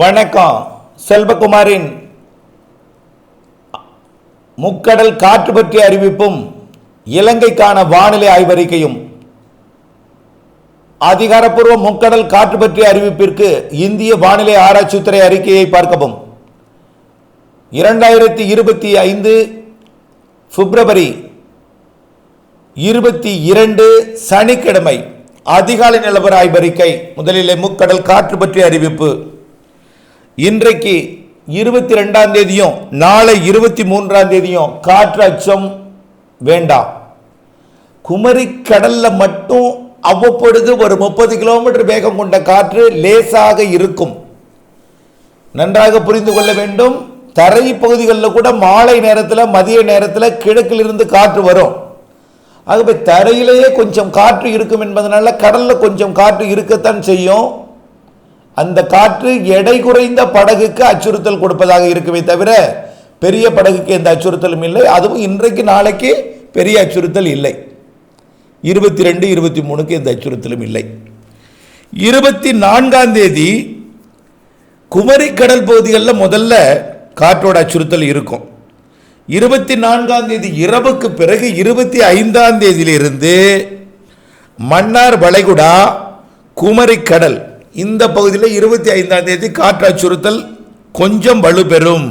வணக்கம். செல்வகுமாரின் முக்கடல் காற்று பற்றிய அறிவிப்பும் இலங்கைக்கான வானிலை ஆய்வறிக்கையும். அதிகாரப்பூர்வ முக்கடல் காற்று பற்றிய அறிவிப்பிற்கு இந்திய வானிலை ஆராய்ச்சித்துறை அறிக்கையை பார்க்கவும். இரண்டாயிரத்தி இருபத்தி ஐந்து பிப்ரவரி இருபத்தி இரண்டு சனிக்கிழமை அதிகாலை நிலவர ஆய்வறிக்கை முதலிலே முக்கடல் காற்று பற்றிய அறிவிப்பு. இன்றைக்கு இருபத்தி ரெண்டாம் தேதியும் நாளை இருபத்தி மூன்றாம் தேதியும் காற்று அச்சம் வேண்டாம் குமரி கடல்ல மட்டும் அவ்வப்பொழுது ஒரு முப்பது கிலோமீட்டர் வேகம் கொண்ட காற்று லேசாக இருக்கும். நன்றாக புரிந்து கொள்ள வேண்டும். தரை பகுதிகளில் கூட மாலை நேரத்தில் மதிய நேரத்தில் கிழக்கிலிருந்து காற்று வரும். ஆகவே தரையிலேயே கொஞ்சம் காற்று இருக்கும் என்பதனால கடலில் கொஞ்சம் காற்று இருக்கத்தான் செய்யும். அந்த காற்று எடை குறைந்த படகுக்கு அச்சுறுத்தல் கொடுப்பதாக இருக்குமே தவிர பெரிய படகுக்கு எந்த அச்சுறுத்தலும் இல்லை. அதுவும் இன்றைக்கு நாளைக்கு பெரிய அச்சுறுத்தல் இல்லை. இருபத்தி ரெண்டு இருபத்தி மூணுக்கு எந்த அச்சுறுத்தலும் இல்லை. இருபத்தி நான்காம் தேதி குமரி கடல் பகுதிகளில் முதல்ல காற்றோட அச்சுறுத்தல் இருக்கும். இருபத்தி நான்காம் தேதி இரவுக்கு பிறகு இருபத்தி ஐந்தாம் தேதியிலிருந்து மன்னார் வளைகுடா குமரி கடல் இந்த பகுதியில் இருபத்தி ஐந்தாம் தேதி காற்று அச்சுறுத்தல் கொஞ்சம் வலுப்பெறும்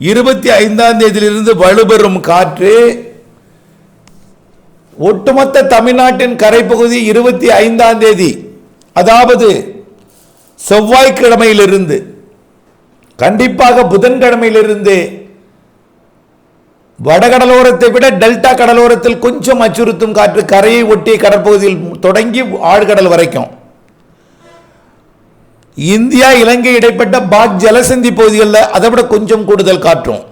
இருபத்தி ஐந்தாம் தேதியிலிருந்து வலுப்பெறும் காற்று ஒட்டுமொத்த தமிழ்நாட்டின் கரைப்பகுதி இருபத்தி ஐந்தாம் தேதி அதாவது செவ்வாய்க்கிழமையிலிருந்து கண்டிப்பாக புதன்கிழமையிலிருந்து வடகடலோரத்தை விட டெல்டா கடலோரத்தில் கொஞ்சம் அச்சுறுத்தும் காற்று கரையை ஒட்டிய கடற்பகுதியில் தொடங்கி ஆழ்கடல் வரைக்கும். இந்தியா இலங்கை இடைப்பட்ட பாக் ஜலசந்தி பகுதிகளில் அதை விட கொஞ்சம் கூடுதல் காற்றும்.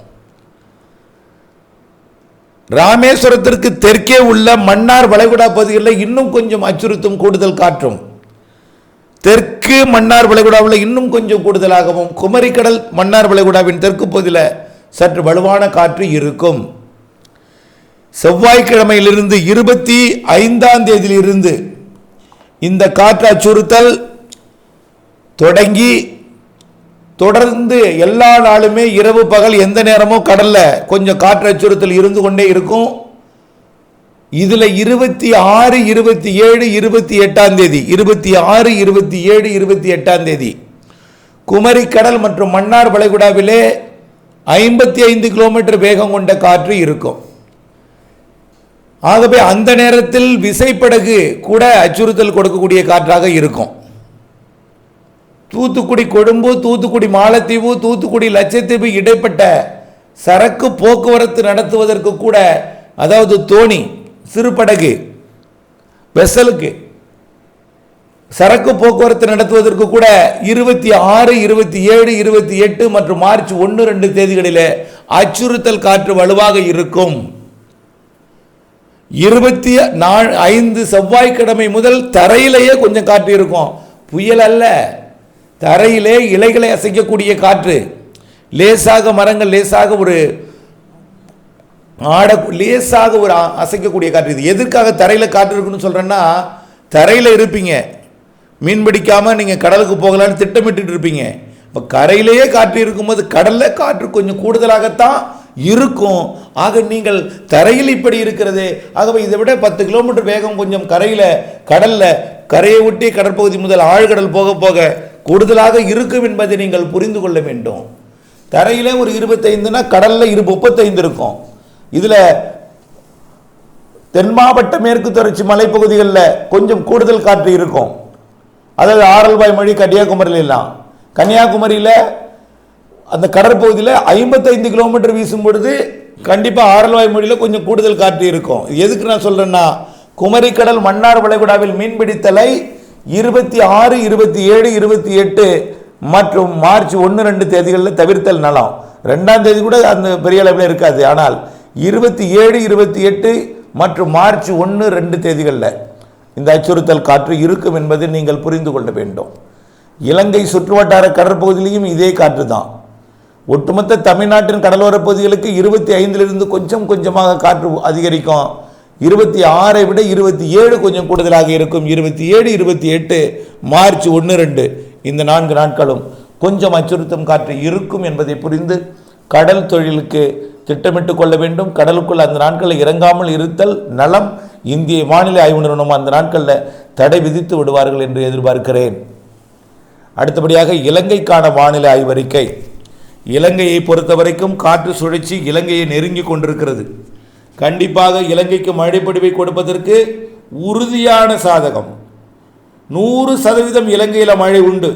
ராமேஸ்வரத்திற்கு தெற்கே உள்ள மன்னார் வளைகுடா பகுதிகளில் இன்னும் கொஞ்சம் அச்சுறுத்தும் கூடுதல் காற்றும். தெற்கு மன்னார் வளைகுடாவில் இன்னும் கொஞ்சம் கூடுதலாகவும் குமரிக்கடல் மன்னார் வளைகுடாவின் தெற்கு பகுதியில் சற்று வலுவான காற்று இருக்கும். செவ்வாய்க்கிழமையிலிருந்து இருபத்தி ஐந்தாம் தேதியிலிருந்து இந்த காற்று அச்சுறுத்தல் தொடங்கி தொடர்ந்து எல்லா நாளுமே இரவு பகல் எந்த நேரமும் கடலில் கொஞ்சம் காற்று அச்சுறுத்தல் இருந்து கொண்டே இருக்கும். இதில் இருபத்தி ஆறு இருபத்தி ஏழு இருபத்தி எட்டாம் தேதி இருபத்தி ஆறு இருபத்தி ஏழு இருபத்தி எட்டாம் தேதி குமரி கடல் மற்றும் மன்னார் வளைகுடாவிலே ஐம்பத்தி ஐந்து கிலோமீட்டர் வேகம் கொண்ட காற்று இருக்கும். ஆகவே அந்த நேரத்தில் விசைப்படகு கூட அச்சுறுத்தல் கொடுக்கக்கூடிய காற்றாக இருக்கும். தூத்துக்குடி கொழும்பு தூத்துக்குடி மாலத்தீவு தூத்துக்குடி லட்சத்தீவு இடைப்பட்ட சரக்கு போக்குவரத்து நடத்துவதற்கு கூட அதாவது தோணி சிறுபடகு வெசலுக்கு சரக்கு போக்குவரத்து நடத்துவதற்கு கூட இருபத்தி ஆறு இருபத்தி ஏழு இருபத்தி எட்டு மற்றும் மார்ச் ஒன்று ரெண்டு தேதிகளிலே அச்சுறுத்தல் காற்று வலுவாக இருக்கும். இருபத்தி நா ஐந்து செவ்வாய்க்கிழமை முதல் தரையிலேயே கொஞ்சம் காற்று இருக்கும். புயல் அல்ல. தரையிலே இலைகளை அசைக்கக்கூடிய காற்று. லேசாக மரங்கள் லேசாக ஒரு ஆட லேசாக ஒரு அசைக்கக்கூடிய காற்று இது. எதற்காக தரையில் காற்று இருக்குன்னு சொல்கிறேன்னா தரையில் இருப்பீங்க. மீன் பிடிக்காமல் நீங்கள் கடலுக்கு போகலான்னு திட்டமிட்டுட்டு இருப்பீங்க. இப்போ கரையிலேயே காற்று இருக்கும்போது கடலில் காற்று கொஞ்சம் கூடுதலாகத்தான் இருக்கும். ஆக நீங்கள் தரையில் இப்படி இருக்கிறது. ஆகவே இதை விட பத்து கிலோமீட்டர் வேகம் கொஞ்சம் கரையில் கடலில் கரையை ஒட்டி கடற்பகுதி முதல் ஆழ்கடல் போக போக கூடுதலாக இருக்கும் என்பதை நீங்கள் புரிந்து கொள்ள வேண்டும். தரையிலே ஒரு இருபத்தைந்துனா கடலில் இரு முப்பத்தைந்து இருக்கும். இதில் தென் மாவட்ட மேற்கு தொடர்ச்சி மலைப்பகுதிகளில் கொஞ்சம் கூடுதல் காற்று இருக்கும். அதாவது ஆரல்வாய் மொழி கன்னியாகுமரியிலாம் கன்னியாகுமரியில் அந்த கடற்பகுதியில் ஐம்பத்தைந்து கிலோமீட்டர் வீசும் பொழுது கண்டிப்பாக ஆரல்வாய் மொழியில் கொஞ்சம் கூடுதல் காற்று இருக்கும். எதுக்கு நான் சொல்கிறேன்னா குமரிக்கடல் மன்னார் வளைகுடாவில் மீன்பிடித்தலை இருபத்தி ஆறு இருபத்தி ஏழு இருபத்தி எட்டு மற்றும் மார்ச் ஒன்று ரெண்டு தேதிகளில் தவிர்த்தல் நலம். ரெண்டாம் தேதி கூட அந்த பெரிய அளவில் இருக்காது. ஆனால் இருபத்தி ஏழு இருபத்தி எட்டு மற்றும் மார்ச் ஒன்று ரெண்டு தேதிகளில் இந்த அச்சுறுத்தல் காற்று இருக்கும் என்பதை நீங்கள் புரிந்து கொள்ள வேண்டும். இலங்கை சுற்றுவட்டார கடற்பகுதியிலையும் இதே காற்று தான். ஒட்டுமொத்த தமிழ்நாட்டின் கடலோரப் பகுதிகளுக்கு இருபத்தி ஐந்திலிருந்து கொஞ்சம் கொஞ்சமாக காற்று அதிகரிக்கும். இருபத்தி ஆறை விட இருபத்தி ஏழு கொஞ்சம் கூடுதலாக இருக்கும். இருபத்தி ஏழு இருபத்தி எட்டு மார்ச் ஒன்று ரெண்டு. இந்த நான்கு நாட்களும் கொஞ்சம் அச்சுறுத்தும் காற்று இருக்கும் என்பதை புரிந்து கடல் தொழிலுக்கு திட்டமிட்டு கொள்ள வேண்டும். கடலுக்குள் அந்த நாட்களில் இறங்காமல் இருத்தல் நலம். இந்திய வானிலை ஆய்வு நிறுவனம் அந்த நாட்களில் தடை விதித்து விடுவார்கள் என்று எதிர்பார்க்கிறேன். அடுத்தபடியாக இலங்கைக்கான வானிலை ஆய்வறிக்கை. இலங்கையை பொறுத்தவரைக்கும் காற்று சுழற்சி இலங்கையை நெருங்கி கொண்டிருக்கிறது. கண்டிப்பாக இலங்கைக்கு மழைப்பொழிவை கொடுப்பதற்கு உறுதியான சாதகம். நூறு சதவீதம் இலங்கையில் மழை உண்டு.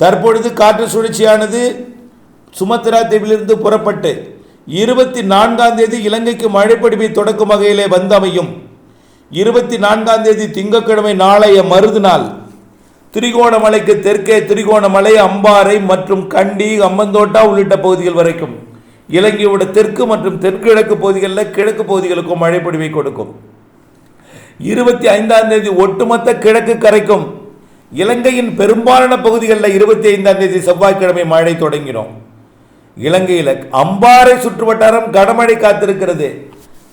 தற்பொழுது காற்று சுழற்சியானது சுமத்ரா தீவிலிருந்து புறப்பட்டு இருபத்தி நான்காம் தேதி இலங்கைக்கு மழைப்பொழிவை தொடக்கும் வகையிலே வந்தமையும் இருபத்தி நான்காம் தேதி திங்கட்கிழமை நாளைய மறுதினாள் திரிகோணமலைக்கு தெற்கே திரிகோணமலை அம்பாறை மற்றும் கண்டி அம்மந்தோட்டா உள்ளிட்ட பகுதிகள் வரைக்கும். இலங்கையோட தெற்கு மற்றும் தென்கிழக்கு பகுதிகளில் கிழக்கு பகுதிகளுக்கும் மழை பொழிவை கொடுக்கும். இருபத்தி ஐந்தாம் தேதி ஒட்டுமொத்த கிழக்கு கரைக்கும் இலங்கையின் பெரும்பாலான பகுதிகளில் இருபத்தி ஐந்தாம் தேதி செவ்வாய்க்கிழமை மழை தொடங்கினோம் இலங்கையில் அம்பாறை சுற்றுவட்டாரம் கனமழை காத்திருக்கிறது.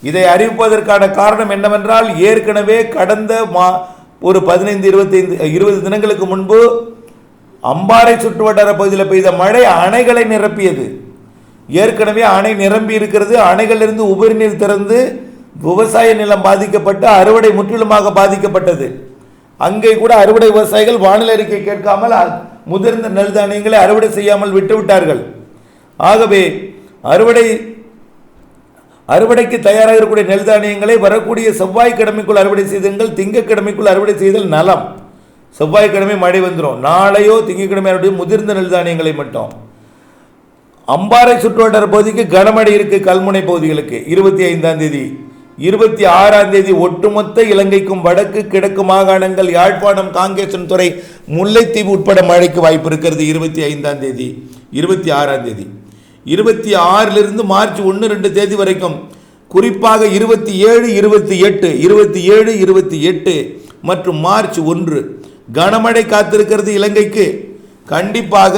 இதை அறிவிப்பதற்கான காரணம் என்னவென்றால் ஏற்கனவே கடந்த மா ஒரு பதினைந்து இருபத்தைந்து இருபது தினங்களுக்கு முன்பு அம்பாறை சுற்றுவட்டார பகுதியில் பெய்த மழை அணைகளை நிரப்பியது. ஏற்கனவே அணை நிரம்பி இருக்கிறது. அணைகளிலிருந்து உபரிநீர் திறந்து விவசாய நிலம் பாதிக்கப்பட்டு அறுவடை முற்றிலுமாக பாதிக்கப்பட்டது. அங்கே கூட அறுவடை விவசாயிகள் வானிலை அறிக்கை கேட்காமல் முதிர்ந்த நெல் தானியங்களை அறுவடை செய்யாமல் விட்டுவிட்டார்கள். ஆகவே அறுவடை அறுவடைக்கு தயாராக இருக்கக்கூடிய நெல் தானியங்களை வரக்கூடிய செவ்வாய்க்கிழமைக்குள் அறுவடை செய்துங்கள் திங்கக்கிழமைக்குள் அறுவடை செய்தல் நலம். செவ்வாய்க்கிழமை மழை வந்துடும் நாளையோ திங்கக்கிழமை அறுவடை முதிர்ந்த நெல் தானியங்களை மட்டும். அம்பாறை சுற்றுவட்டார பகுதிக்கு கனமழை இருக்கு கல்முனை பகுதிகளுக்கு. இருபத்தி ஐந்தாம் தேதி இருபத்தி ஆறாம் தேதி ஒட்டுமொத்த இலங்கைக்கும் வடக்கு கிழக்கு மாகாணங்கள் யாழ்ப்பாணம் காங்கேசன் துறை முல்லைத்தீவு உட்பட மழைக்கு வாய்ப்பு இருக்கிறது. இருபத்தி ஐந்தாம் தேதி இருபத்தி ஆறாம் தேதி. இருபத்தி ஆறிலிருந்து மார்ச் ஒன்று ரெண்டு தேதி வரைக்கும் குறிப்பாக இருபத்தி ஏழு இருபத்தி எட்டு இருபத்தி ஏழு இருபத்தி எட்டு மற்றும் மார்ச் ஒன்று கனமழை காத்திருக்கிறது இலங்கைக்கு. கண்டிப்பாக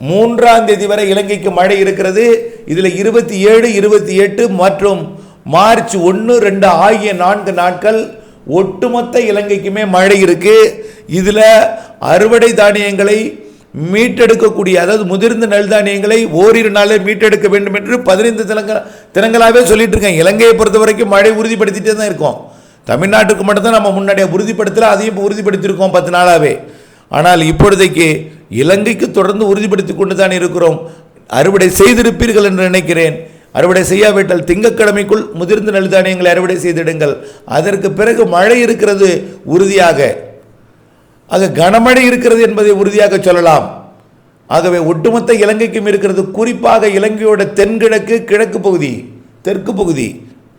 மூன்றாம் தேதி வரை இலங்கைக்கு மழை இருக்கிறது. இதில் இருபத்தி ஏழு இருபத்தி எட்டு மற்றும் மார்ச் ஒன்று ரெண்டு ஆகிய நான்கு நாட்கள் ஒட்டுமொத்த இலங்கைக்குமே மழை இருக்கு. இதில் அறுவடை தானியங்களை மீட்டெடுக்கக்கூடிய அதாவது முதிர்ந்த நெல் தானியங்களை ஓரிரு நாளே மீட்டெடுக்க வேண்டும் என்று பதினைந்து தினங்கள் தினங்களாகவே சொல்லிட்டு இருக்கேன். இலங்கையை பொறுத்த வரைக்கும் மழை உறுதிப்படுத்திட்டே தான் இருக்கோம். தமிழ்நாட்டுக்கு மட்டும்தான் நம்ம முன்னாடியே உறுதிப்படுத்தல அதையும் இப்போ உறுதிப்படுத்தியிருக்கோம் பத்து நாளாகவே ஆனால் இப்பொழுதைக்கு இலங்கைக்கு தொடர்ந்து உறுதிப்படுத்தி கொண்டு தான் இருக்கிறோம். அறுவடை செய்திருப்பீர்கள் என்று நினைக்கிறேன். அறுவடை செய்யாவிட்டால் திங்கட்கிழமைக்குள் முதிர்ந்த நெல்தானியங்களை அறுவடை செய்திடுங்கள். அதற்கு பிறகு மழை இருக்கிறது உறுதியாக. ஆக கனமழை இருக்கிறது என்பதை உறுதியாக சொல்லலாம். ஆகவே ஒட்டுமொத்த இலங்கைக்கும் இருக்கிறது குறிப்பாக இலங்கையோட தென்கிழக்கு கிழக்கு பகுதி தெற்கு பகுதி.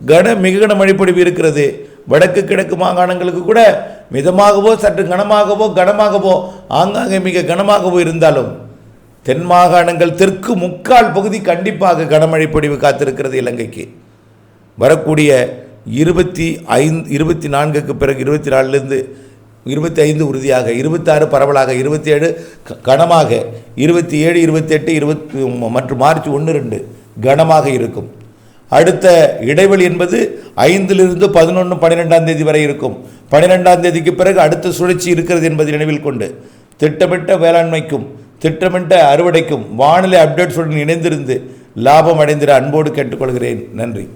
கன மிக கன மழைப்பொழிவு இருக்கிறது. வடக்கு கிழக்கு மாகாணங்களுக்கு கூட மிதமாகவோ சற்று கனமாகவோ கனமாகவோ ஆங்காங்கே மிக கனமாகவோ இருந்தாலும் தென் மாகாணங்கள் தெற்கு முக்கால் பகுதி கண்டிப்பாக கனமழை பொழிவு காத்திருக்கிறது இலங்கைக்கு. வரக்கூடிய இருபத்தி ஐந்து இருபத்தி நான்குக்கு பிறகு இருபத்தி நாலுலேருந்து இருபத்தி ஐந்து உறுதியாக இருபத்தாறு பரவலாக இருபத்தி ஏழு கனமாக இருபத்தி ஏழு இருபத்தெட்டு இருபத்தி மற்றும் மார்ச் ஒன்று ரெண்டு கனமாக இருக்கும். அடுத்த இடைவெளி என்பது ஐந்திலிருந்து பதினொன்று பன்னிரெண்டாம் தேதி வரை இருக்கும். பன்னிரெண்டாம் தேதிக்கு பிறகு அடுத்த சுழற்சி இருக்கிறது என்பதை நினைவில் கொண்டு திட்டமிட்ட வேளாண்மைக்கும் திட்டமிட்ட அறுவடைக்கும் வானிலை அப்டேட்ஸுடன் இணைந்திருந்து லாபம் அடைந்திட அன்போடு கேட்டுக்கொள்கிறேன். நன்றி.